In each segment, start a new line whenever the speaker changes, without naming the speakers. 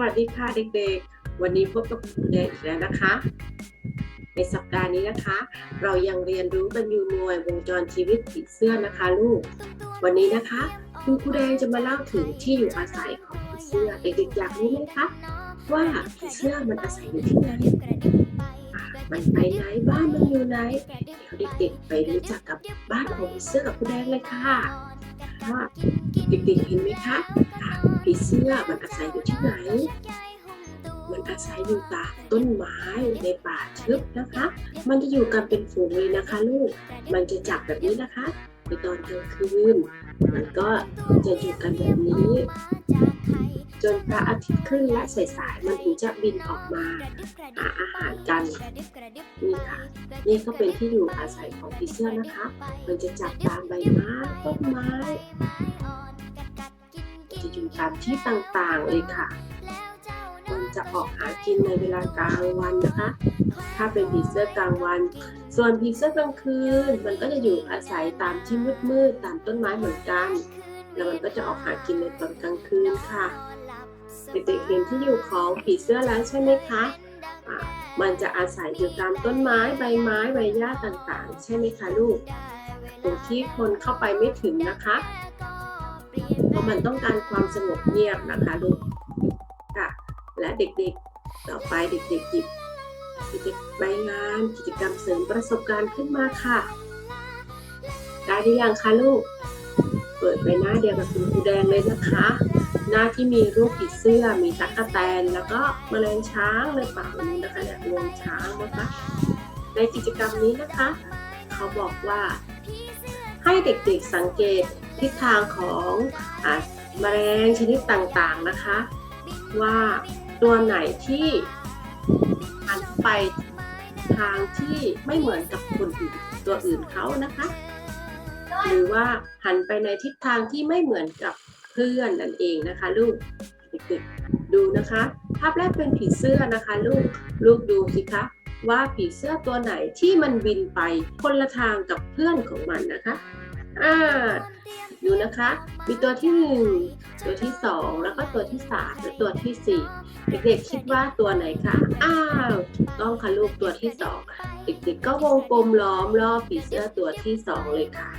วัสดีค่ะเด็กๆ วันนี้พบกับคุณแดงอีกแล้วนะคะ ในสัปดาห์นี้นะคะ เรายังเรียนรู้กันอยู่หน่วยวงจรชีวิตผีเสื้อนะคะลูก วันนี้นะคะคุณครูแดงจะมาเล่าถึงที่อยู่อาศัยของผีเสื้อเด็กๆอยากรู้ไหมคะว่าผีเสื้อมันอาศัยอยู่ที่ไหนมันไปไหนบ้านมันอยู่ไหนเดี๋ยวเด็กๆไปรู้จักกับบ้านของผีเสื้อกับครูแดงเลยค่ะว่าเด็กๆเห็นไหมคะ ผีเสื้อมันอาศัยอยู่ที่ไหน มันอาศัยอยู่ตามต้นไม้ในป่าทึบนะคะ มันจะอยู่กันเป็นฝูงเลยนะคะลูก มันจะจับแบบนี้นะคะในตอนกลางคืน มันก็จะอยู่กันแบบนี้ จนพระอาทิตย์ขึ้นและสายๆมันถึงจะบินออกมาหาอาหารกันนี่ค่ะนี่ก็เป็นที่อยู่อาศัยของผีเสื้อนะคะ มันจะจับตามใบไม้ต้นไม้ จะอยู่ตามที่ต่างๆเลยค่ะ มันจะออกหากินในเวลากลางวันนะคะ ถ้าเป็นผีเสื้อกลางวัน ส่วนผีเสื้อกลางคืน มันก็จะอยู่อาศัยตามที่มืดๆตามต้นไม้เหมือนกัน แล้วมันก็จะออกหากินในตอนกลางคืนค่ะเด็กๆเห็นที่อยู่ของผีเสื้อแล้วใช่ไหมคะอะมันจะอาศัยอยู่ตามต้นไม้ใบไม้ใบหญ้าต่างๆ ใช่ไหมคะลูกตรงที่คนเข้าไปไม่ถึงนะคะ มันต้องการความสงบเงียบนะคะลูกค่ะ และเด็กๆต่อไปเด็กๆหยิบกิจใบงานกิจกรรมเสริมประสบการณ์ขึ้นมาค่ะ ได้หรือยังคะลูก เปิดไปหน้าเดียวกับคุณครูแดงเลยนะคะ หน้าที่มีรูปผีเสื้อมีตั๊กแตน แล้วก็แมลงช้างในป่านี้นะคะเนี่ยงวงช้างนะคะในกิจกรรมนี้นะคะ เขาบอกว่า ให้เด็กๆสังเกตทิศทางของอะแมลงชนิดต่างๆนะคะ ว่าตัวไหนที่หันไปทางที่ไม่เหมือนกับคนอื่นตัวอื่นเขานะคะ หรือว่าหันไปในทิศทางที่ไม่เหมือนกับเพื่อนนั่นเองนะคะลูกเด็กๆดูนะคะ ภาพแรกเป็นผีเสื้อนะคะ ลูกลูกดูสิคะ ว่าผีเสื้อตัวไหนที่มันบินไปคนละทางกับเพื่อนของมันนะคะอ่าดูนะคะ มีตัวที่หนึ่งตัวที่สองแล้วก็ตัวที่สามและตัวที่สี่เด็กๆคิดว่าตัวไหนคะอ้าวถูกต้องค่ะลูกตัวที่สองเด็กๆก็วงกลมล้อมรอบผีเสื้อตัวที่สองเลยค่ะ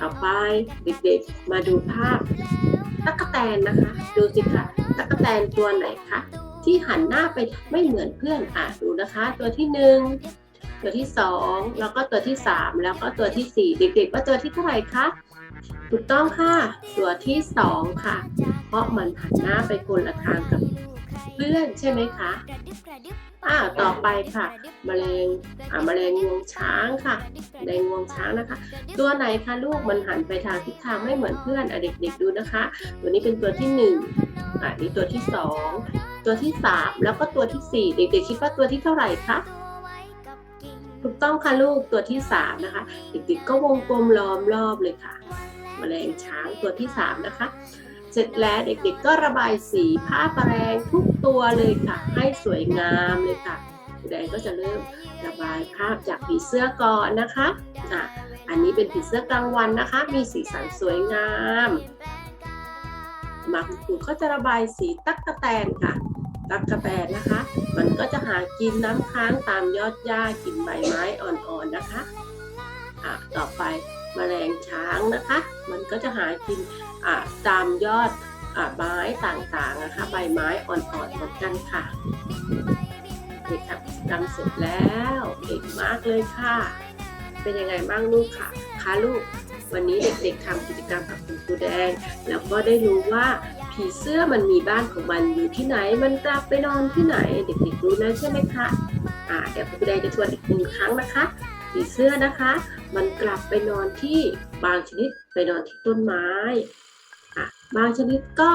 ต่อไปเด็กๆมาดูภาพตั๊กแตนนะคะ ดูสิคะตั๊กแตนตัวไหนคะ ที่หันหน้าไปไม่เหมือนเพื่อนอะดูนะคะ ตัวที่หนึ่งตัวที่สองแล้วก็ตัวที่สามแล้วก็ตัวที่สี่เด็กๆว่าตัวที่เท่าไหร่คะถูกต้องค่ะ ตัวที่สองค่ะ เพราะมันหันหน้าไปคนละทางกับเพื่อนใช่ไหมคะอ่าต่อไปค่ะแมลงอ่าแมลงงวงช้างค่ะแมลงงวงช้างนะคะ ตัวไหนคะลูกมันหันไปทางทิศทางไม่เหมือนเพื่อนอะเด็กๆดูนะคะ ตัวนี้เป็นตัวที่หนึ่งอะนี่ตัวที่สอง ตัวที่สามแล้วก็ตัวที่สี่เด็กๆคิดว่าตัวที่เท่าไหร่คะถูกต้องค่ะลูกตัวที่สามนะคะ เด็กๆก็วงกลมล้อมรอบเลยค่ะแมลงช้างตัวที่สามนะคะ เสร็จแล้วเด็กๆก็ระบายสีผ้าแปรงทุกตัวเลยค่ะ ให้สวยงามเลยค่ะแดงก็จะเริ่มระบายภาพจากผีเสื้อก่อนนะคะอะอันนี้เป็นผีเสื้อกลางวันนะคะ มีสีสันสวยงามมาคุณครูก็จะระบายสีตั๊กแตนค่ะ ตั๊กะแตนนะคะ มันก็จะหากินน้ำค้างตามยอดหญ้ากินใบไม้อ่อนๆนะคะอะต่อไปแมลงช้างนะคะ มันก็จะหากินอะตามยอดอะไม้ต่างๆนะคะ ใบไม้อ่อนๆเหมือนกันค่ะเด็กทำกิจกรรมเสร็จแล้วเก่งมากเลยค่ะ เป็นยังไงบ้างลูกค่ะคะลูกวันนี้เด็กๆทำกิจกรรมกับคุณครูแดง แล้วก็ได้รู้ว่า ผีเสื้อมันมีบ้านของมันอยู่ที่ไหน มันกลับไปนอนที่ไหน เด็กๆรู้แล้วใช่ไหมคะอ่าเดี๋ยวคุณครูแดงจะทวนอีกหนึ่งครั้งนะคะ ผีเสื้อนะคะ มันกลับไปนอนที่บางชนิดไปนอนที่ต้นไม้อะบางชนิดก็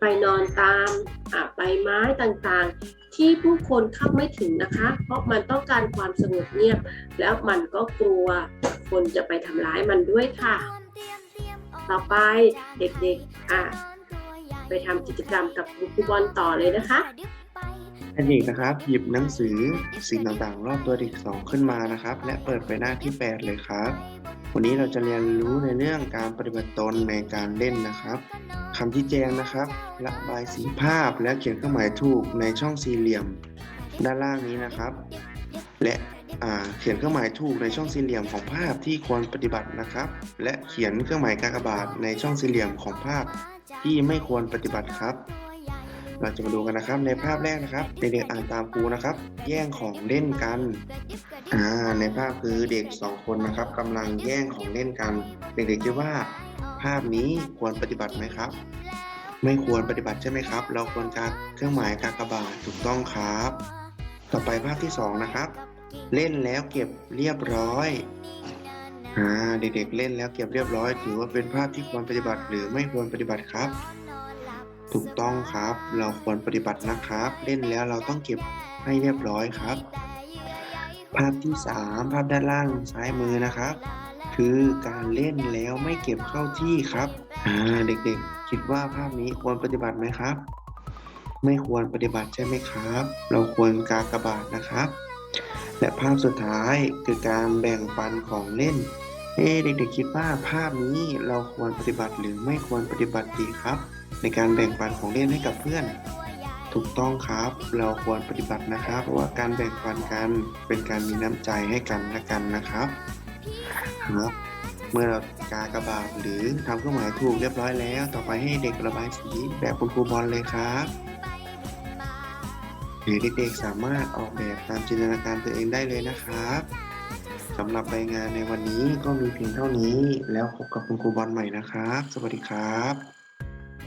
ไปนอนตามอะใบไม้ต่างๆ ที่ผู้คนเข้าไม่ถึงนะคะ เพราะมันต้องการความสงบเงียบ แล้วมันก็กลัวคนจะไปทำร้ายมันด้วยค่ะ ต่อไปเด็กๆอะ ไปทำกิจกรรมกับครูบอลต่อเลยนะคะ
ให้เด็กนะครับ หยิบหนังสือสิ่งต่างๆ รอบตัวเด็กสองขึ้นมานะครับ และเปิดไปหน้าที่ 8 เลยครับ วันนี้เราจะเรียนรู้ในเรื่องการปฏิบัติตนในการเล่นนะครับคำที่แจงนะครับ ระบายสีภาพและเขียนเครื่องหมายถูกในช่องสี่เหลี่ยม ด้านล่างนี้นะครับ และเขียนเครื่องหมายถูกในช่องสี่เหลี่ยมของภาพที่ควรปฏิบัตินะครับ และเขียนเครื่องหมายกากบาทในช่องสี่เหลี่ยมของภาพ ที่ไม่ควรปฏิบัติครับ เราจะมาดูกันนะครับในภาพแรกนะครับเด็กๆอ่านตามครูนะครับ แย่งของเล่นกันอ่าในภาพคือเด็กสองคนนะครับกำลังแย่งของเล่นกัน เด็กๆคิดว่า ภาพนี้ควรปฏิบัติไหมครับ ไม่ควรปฏิบัติใช่ไหมครับ เราควรการเครื่องหมายกากบาทถูกต้องครับ ต่อไปภาพที่สองนะครับ เล่นแล้วเก็บเรียบร้อย อ่าเด็กๆเล่นแล้วเก็บเรียบร้อยถือว่าเป็นภาพที่ควรปฏิบัติหรือไม่ควรปฏิบัติครับ ถูกต้องครับ เราควรปฏิบัตินะครับ เล่นแล้วเราต้องเก็บให้เรียบร้อยครับ ภาพที่สามภาพด้านล่างซ้ายมือนะครับ คือการเล่นแล้วไม่เก็บเข้าที่ครับอ่าเด็กๆ คิดว่าภาพนี้ควรปฏิบัติไหมครับ ไม่ควรปฏิบัติใช่ไหมครับ เราควรกากระบาทนะครับและภาพสุดท้ายคือการแบ่งปันของเล่น เอ๊เด็กๆคิดว่าภาพนี้เราควรปฏิบัติหรือไม่ควรปฏิบัติดีครับ ในการแบ่งปันของเล่นให้กับเพื่อน ถูกต้องครับ เราควรปฏิบัตินะครับ เพราะว่าการแบ่งปันกันเป็นการมีน้ำใจให้กันและกันนะครับครับเมื่อเรากากบาทหรือทำเครื่องหมายถูกเรียบร้อยแล้ว ต่อไปให้เด็กระบายสีแบบคุณครูบอลเลยครับหรือเด็กๆสามารถออกแบบตามจินตนาการตัวเองได้เลยนะครับ สำหรับรายงานในวันนี้ก็มีเพียงเท่านี้ แล้วพบกับคุณครูบอลใหม่นะครับ สวัสดีครับ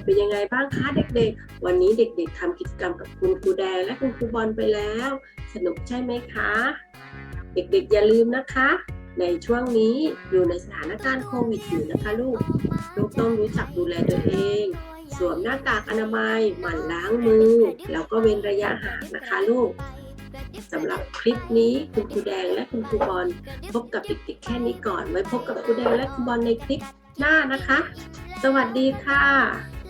เป็นยังไงบ้างคะเด็กๆ วันนี้เด็กๆทำกิจกรรมกับคุณครูแดงและคุณครูบอลไปแล้ว สนุกใช่ไหมคะ เด็กๆ อย่าลืมนะคะ ในช่วงนี้อยู่ในสถานการณ์โควิดอยู่นะคะลูก ลูกต้องรู้จักดูแลตัวเองสวมหน้ากากอนามัย หมั่นล้างมือ แล้วก็เว้นระยะห่างนะคะลูก สำหรับคลิปนี้คุณครูแดงและคุณครูบอลพบกับเด็กๆแค่นี้ก่อน ไว้พบกับครูแดงและครูบอลในคลิปหน้านะคะ สวัสดีค่ะ